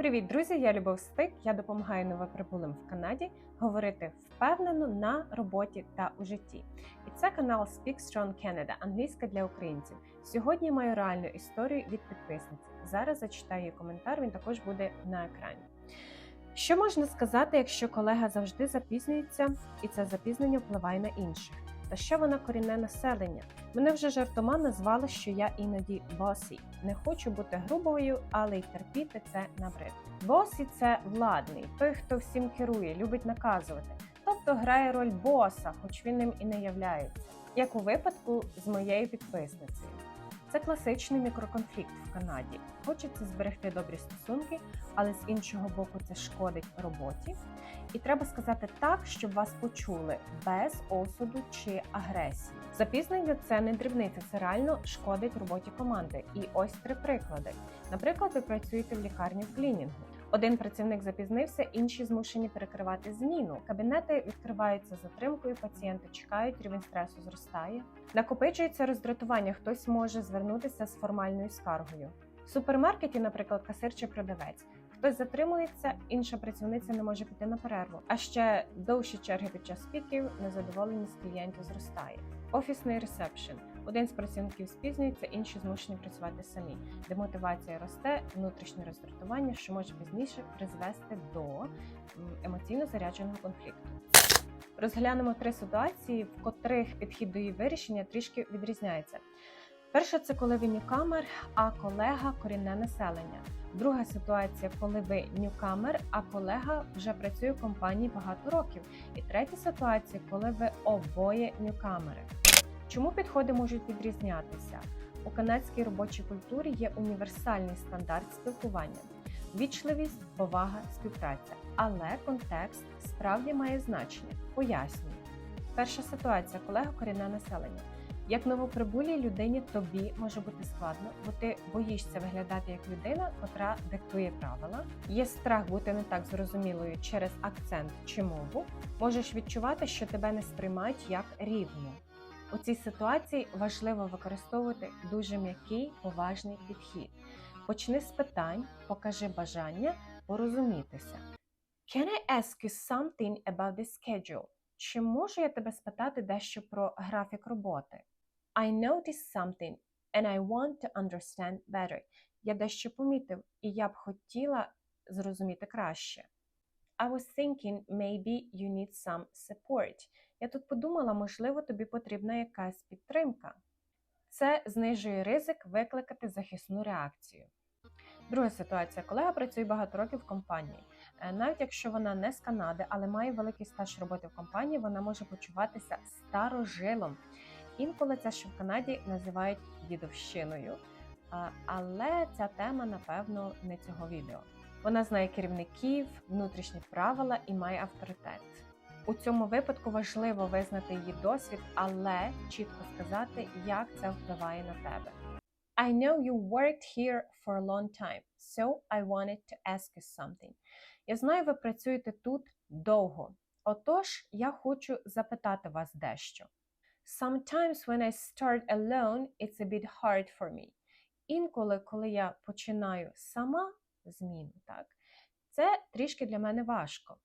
Привіт, друзі! Я Любов Стик. Я допомагаю новоприбулим в Канаді говорити впевнено на роботі та у житті. І це канал Speak Strong Canada, англійська для українців. Сьогодні маю реальну історію від підписниці. Зараз зачитаю її коментар. Він також буде на екрані. Що можна сказати, якщо колега завжди запізнюється, і це запізнення впливає на інших? Та ще вона корінне населення? Мене вже жартома назвали, що я іноді босі. Не хочу бути грубою, але й терпіти це набрид. Босі це владний, той, хто всім керує, любить наказувати, тобто грає роль боса, хоч він ним і не являється, як у випадку з моєю підписницею. Це класичний мікроконфлікт в Канаді. Хочеться зберегти добрі стосунки, але з іншого боку, це шкодить роботі. І треба сказати так, щоб вас почули без осуду чи агресії. Запізнення це не дрібниця, це реально шкодить роботі команди. І ось три приклади. Наприклад, ви працюєте в лікарні в клінінгу. Один працівник запізнився, інші змушені перекривати зміну. Кабінети відкриваються затримкою, пацієнти чекають, рівень стресу зростає. Накопичується роздратування, хтось може звернутися з формальною скаргою. В супермаркеті, наприклад, касир чи продавець. Хтось затримується, інша працівниця не може піти на перерву. А ще довші черги під час піків, незадоволеність клієнтів зростає. Офісний ресепшн. Один з працівників спізнюється, інші змушені працювати самі. Демотивація росте, внутрішнє роздратування, що може пізніше призвести до емоційно зарядженого конфлікту. Розглянемо три ситуації, в котрих підхід до її вирішення трішки відрізняється. Перша це коли ви ньюкамер, а колега корінне населення. Друга ситуація, коли ви ньюкамер, а колега вже працює в компанії багато років. І третя ситуація, коли ви обоє ньюкамери. Чому підходи можуть відрізнятися? У канадській робочій культурі є універсальний стандарт спілкування, вічливість, повага, співпраця. Але контекст справді має значення. Пояснюю. Перша ситуація колега корінне населення. Як новоприбулій людині тобі може бути складно, бо ти боїшся виглядати як людина, котра диктує правила. Є страх бути не так зрозумілою через акцент чи мову. Можеш відчувати, що тебе не сприймають як рівну. У цій ситуації важливо використовувати дуже м'який, поважний підхід. Почни з питань, покажи бажання порозумітися. Can I ask you something about the schedule? Чи можу я тебе спитати дещо про графік роботи? I noticed something and I want to understand better. Я дещо помітив, і я б хотіла зрозуміти краще. I was thinking maybe you need some support. Я тут подумала, можливо, тобі потрібна якась підтримка. Це знижує ризик викликати захисну реакцію. Друга ситуація. Колега працює багато років в компанії. Навіть якщо вона не з Канади, але має великий стаж роботи в компанії, вона може почуватися старожилом. Інколи це ще в Канаді називають дідовщиною, але ця тема, напевно, не цього відео. Вона знає керівників, внутрішні правила і має авторитет. У цьому випадку важливо визнати її досвід, але чітко сказати, як це впливає на тебе. I know you worked here for a long time, so I wanted to ask you something. Я знаю, ви працюєте тут довго. Отож, я хочу запитати вас дещо. Sometimes when I start alone, it's a bit hard for me. Інколи, коли я починаю сама зміну, так, це трішки для мене важко.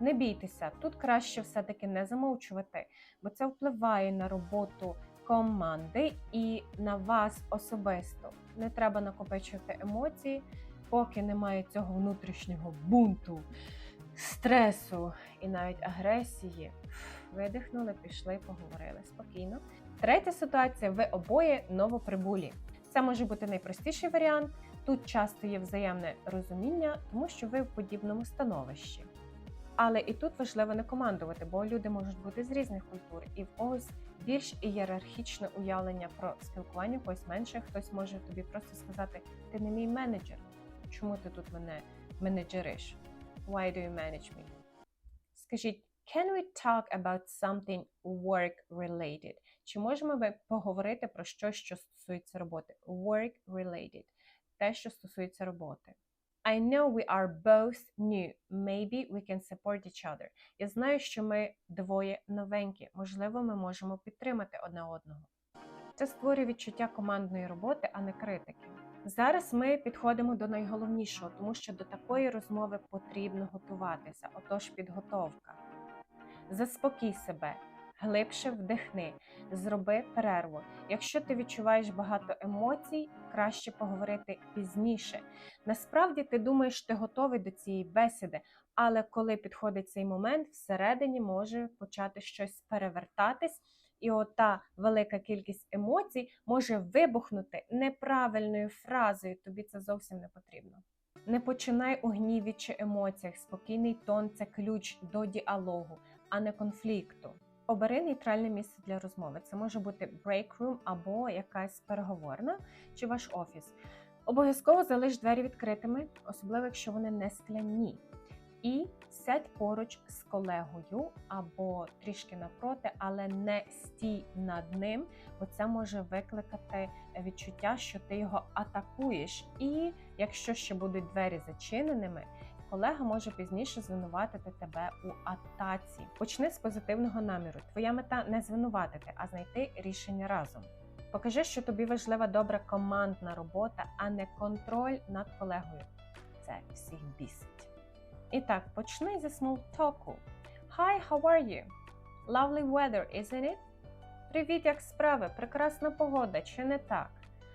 Не бійтеся, тут краще все-таки не замовчувати, бо це впливає на роботу команди і на вас особисто. Не треба накопичувати емоції, поки немає цього внутрішнього бунту, стресу і навіть агресії. Видихнули, пішли, поговорили спокійно. Третя ситуація: ви обоє новоприбулі. Це може бути найпростіший варіант. Тут часто є взаємне розуміння, тому що ви в подібному становищі. Але і тут важливо не командувати, бо люди можуть бути з різних культур, і в когось більш ієрархічне уявлення про спілкування, когось менше. Хтось може тобі просто сказати: Ти не мій менеджер. Чому ти тут мене менеджериш? Why do you manage me? Скажіть, can we talk about something work-related? Чи можемо ми поговорити про щось, що стосується роботи? Work-related. Те, що стосується роботи. I know we are both new. Maybe we can support each other. Я знаю, що ми двоє новенькі. Можливо, ми можемо підтримати одне одного. Це створює відчуття командної роботи, а не критики. Зараз ми підходимо до найголовнішого, тому що до такої розмови потрібно готуватися. Отож, підготовка. Заспокій себе, глибше вдихни, зроби перерву. Якщо ти відчуваєш багато емоцій, краще поговорити пізніше. Насправді ти думаєш, ти готовий до цієї бесіди, але коли підходить цей момент, всередині може почати щось перевертатись. І ота велика кількість емоцій може вибухнути неправильною фразою. Тобі це зовсім не потрібно. Не починай у гніві чи емоціях. Спокійний тон це ключ до діалогу, а не конфлікту. Обери нейтральне місце для розмови. Це може бути break room або якась переговорна чи ваш офіс. Обов'язково залиш двері відкритими, особливо якщо вони не скляні. І сядь поруч з колегою або трішки напроти, але не стій над ним, бо це може викликати відчуття, що ти його атакуєш. І якщо ще будуть двері зачиненими, колега може пізніше звинуватити тебе у атаці. Почни з позитивного наміру. Твоя мета не звинуватити, а знайти рішення разом. Покажи, що тобі важлива добра командна робота, а не контроль над колегою. Це всіх бісить. І так, почни зі смолтоку. Hi, how are you? Lovely weather, isn't it? Привіт, як справи? Прекрасна погода, чи не так?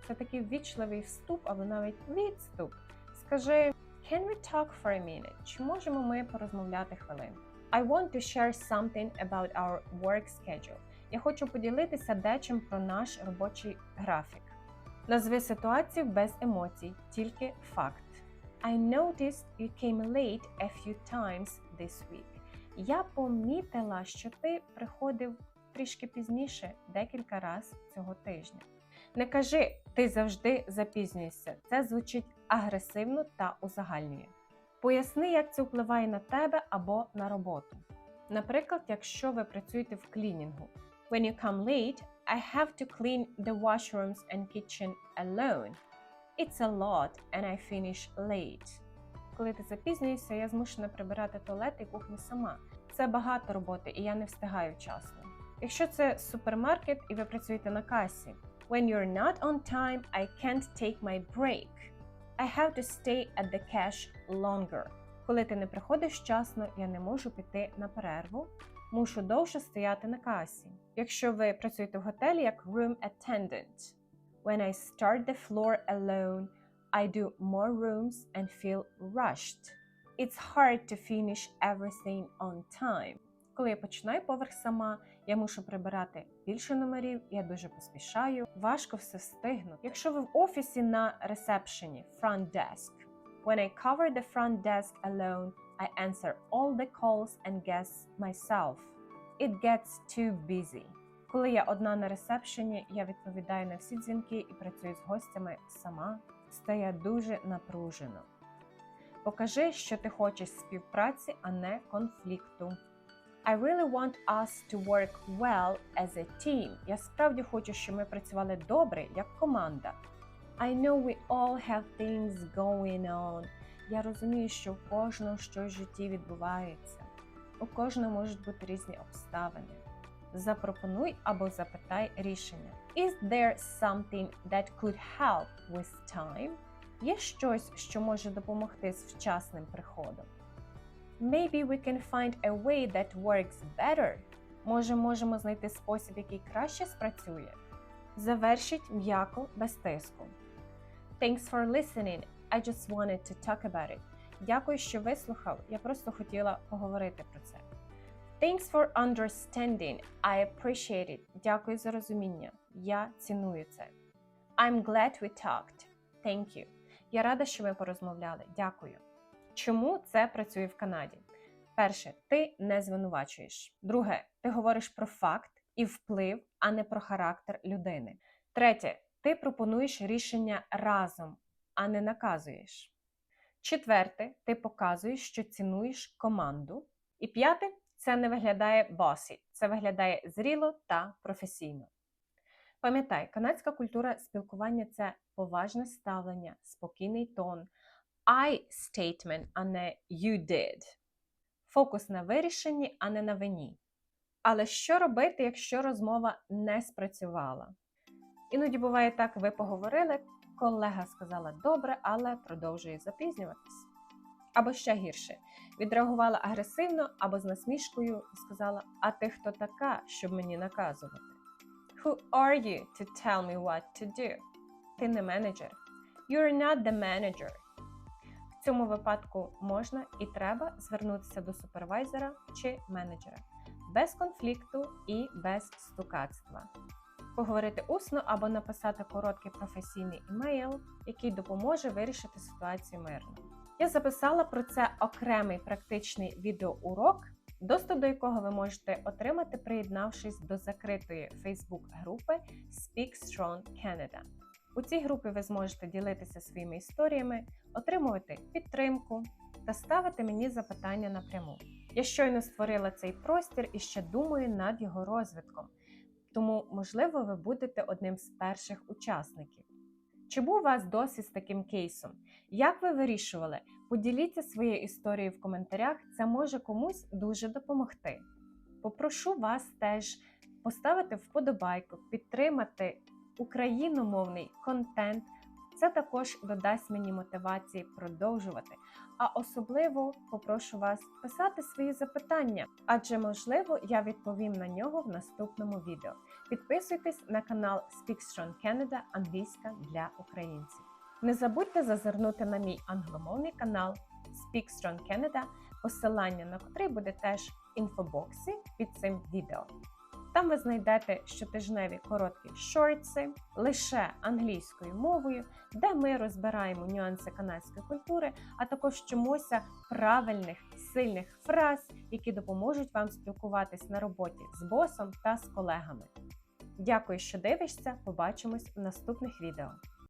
Це такий ввічливий вступ або навіть відступ. Скажи, can we talk for a minute? Чи можемо ми порозмовляти хвилину? I want to share something about our work schedule. Я хочу поділитися дечим про наш робочий графік. Назви ситуацію без емоцій, тільки факт. I noticed you came late a few times this week. Я помітила, що ти приходив трішки пізніше декілька разів цього тижня. Не кажи, ти завжди запізнюєшся. Це звучить агресивно та узагальнює. Поясни, як це впливає на тебе або на роботу. Наприклад, якщо ви працюєте в клінінгу. When you come late, I have to clean the washrooms and kitchen alone. It's a lot and I finish late. Коли ти запізнюєшся, я змушена прибирати туалет і кухню сама. Це багато роботи, і я не встигаю вчасно. Якщо це супермаркет і ви працюєте на касі. When you're not on time, I can't take my break. I have to stay at the cash longer. Коли ти не приходиш вчасно, я не можу піти на перерву. Мушу довше стояти на касі. Якщо ви працюєте в готелі як room attendant. When I start the floor alone, I do more rooms and feel rushed. It's hard to finish everything on time. Коли я починаю поверх сама, я мушу прибирати більше номерів, я дуже поспішаю, важко все встигнути. Якщо ви в офісі на ресепшені front desk. When I cover the front desk alone, I answer all the calls and guests myself. It gets too busy. Коли я одна на ресепшені, я відповідаю на всі дзвінки і працюю з гостями сама. Стає дуже напружено. Покажи, що ти хочеш співпраці, а не конфлікту. I really want us to work well as a team. Я справді хочу, щоб ми працювали добре як команда. I know we all have things going on. Я розумію, що в кожного щось в житті відбувається. У кожного можуть бути різні обставини. Запропонуй або запитай рішення. Is there something that could help with time? Є щось, що може допомогти з вчасним приходом. Maybe we can find a way that works better. Може, можемо знайти спосіб, який краще спрацює. Завершіть м'яко без тиску. Thanks for listening. I just wanted to talk about it. Дякую, що вислухав. Я просто хотіла поговорити про це. Thanks for understanding. I appreciate it. Дякую за розуміння. Я ціную це. I'm glad we talked. Thank you. Я рада, що ми порозмовляли. Дякую. Чому це працює в Канаді? Перше, ти не звинувачуєш. Друге, ти говориш про факт і вплив, а не про характер людини. Третє, ти пропонуєш рішення разом, а не наказуєш. Четверте, ти показуєш, що цінуєш команду. І п'яте, це не виглядає босі, це виглядає зріло та професійно. Пам'ятай, канадська культура спілкування це поважне ставлення, спокійний тон, I statement, а не you did. Фокус на вирішенні, а не на вині. Але що робити, якщо розмова не спрацювала? Іноді буває так, ви поговорили, колега сказала добре, але продовжує запізнюватись. Або ще гірше, відреагувала агресивно або з насмішкою і сказала: А ти хто така, щоб мені наказувати? Who are you to tell me what to do? Ти не менеджер. You're not the manager. Цьому випадку можна і треба звернутися до супервайзера чи менеджера без конфлікту і без стукацтва. Поговорити усно або написати короткий професійний імейл, який допоможе вирішити ситуацію мирно. Я записала про це окремий практичний відеоурок, доступ до якого ви можете отримати, приєднавшись до закритої Facebook групи Speak Strong Canada. У цій групі ви зможете ділитися своїми історіями, отримувати підтримку та ставити мені запитання напряму. Я щойно створила цей простір і ще думаю над його розвитком, тому, можливо, ви будете одним з перших учасників. Чи був у вас досвід з таким кейсом? Як ви вирішували? Поділіться своєю історією в коментарях, це може комусь дуже допомогти. Попрошу вас теж поставити вподобайку, підтримати україномовний контент. Це також додасть мені мотивації продовжувати. А особливо попрошу вас писати свої запитання, адже можливо я відповім на нього в наступному відео. Підписуйтесь на канал Speak Strong Canada англійська для українців. Не забудьте зазирнути на мій англомовний канал Speak Strong Canada, посилання на котрий буде теж в інфобоксі під цим відео. Там ви знайдете щотижневі короткі шортси лише англійською мовою, де ми розбираємо нюанси канадської культури, а також вчимося правильних сильних фраз, які допоможуть вам спілкуватись на роботі з босом та з колегами. Дякую, що дивишся. Побачимось в наступних відео.